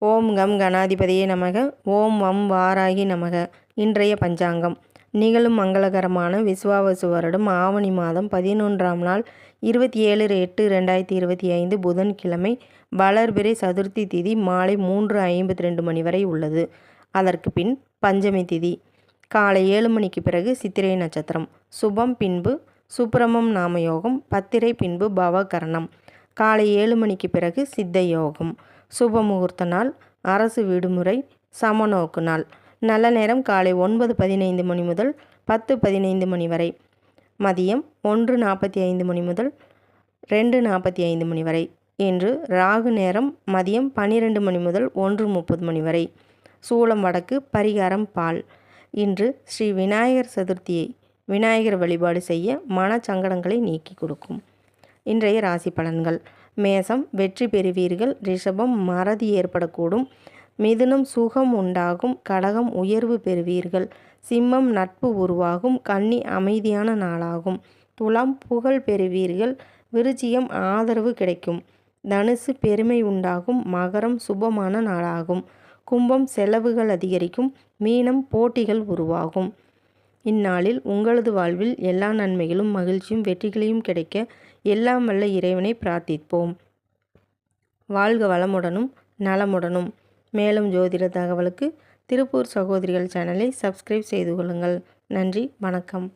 ஓம் come கணாதிபதியே நமக. ஓம் வம் வாராகி நமக. இன்றைய பஞ்சாங்கம். நிகழும் மங்களகரமான விஸ்வாவசு வருடம் ஆவணி மாதம் பதினொன்றாம் நாள் இருபத்தி ஏழு எட்டு ரெண்டாயிரத்தி இருபத்தி ஐந்து புதன்கிழமை வளர்பிறை சதுர்த்தி திதி மாலை மூன்று ஐம்பத்தி ரெண்டு மணி வரை உள்ளது. அதற்கு பின் பஞ்சமி திதி. காலை ஏழு மணிக்கு பிறகு சித்திரை நட்சத்திரம். சுபம் பின்பு சுப்பிரமம் நாமயோகம். பத்திரை பின்பு பவகரணம். காலை ஏழு மணிக்கு பிறகு சித்த யோகம். சுப முகூர்த்த நாள் அரசு விடுமுறை சமநோக்கு நாள். நல்ல நேரம் காலை ஒன்பது பதினைந்து மணி முதல் பத்து பதினைந்து மணி வரை. மதியம் ஒன்று நாற்பத்தி ஐந்து மணி முதல் ரெண்டு நாற்பத்தி ஐந்து மணி வரை. இன்று ராகு நேரம் மதியம் பன்னிரெண்டு மணி முதல் ஒன்று முப்பது மணி வரை. சூளம் வடக்கு பரிகாரம் பால். இன்று ஸ்ரீ விநாயகர் சதுர்த்தியை விநாயகர் வழிபாடு செய்ய மன சங்கடங்களை நீக்கி கொடுக்கும். இன்றைய ராசி பலன்கள். மேசம் வெற்றி பெறுவீர்கள். ரிஷபம் மறதி ஏற்படக்கூடும். மிதுனம் சுகம் உண்டாகும். கடகம் உயர்வு பெறுவீர்கள். சிம்மம் நட்பு உருவாகும். கன்னி அமைதியான நாளாகும். துலாம் புகழ் பெறுவீர்கள். விருச்சியம் ஆதரவு கிடைக்கும். தனுசு பெருமை உண்டாகும். மகரம் சுபமான நாளாகும். கும்பம் செலவுகள் அதிகரிக்கும். மீனம் போட்டிகள் உருவாகும். இந்நாளில் உங்களது வாழ்வில் எல்லா நன்மைகளும் மகிழ்ச்சியும் வெற்றிகளையும் கிடைக்க எல்லாம் வல்ல இறைவனை பிரார்த்திப்போம். வாழ்க வளமுடனும் நலமுடனும். மேலும் ஜோதிட தகவலுக்கு திருப்பூர் சகோதரிகள் சேனலை சப்ஸ்கிரைப் செய்து கொள்ளுங்கள். நன்றி வணக்கம்.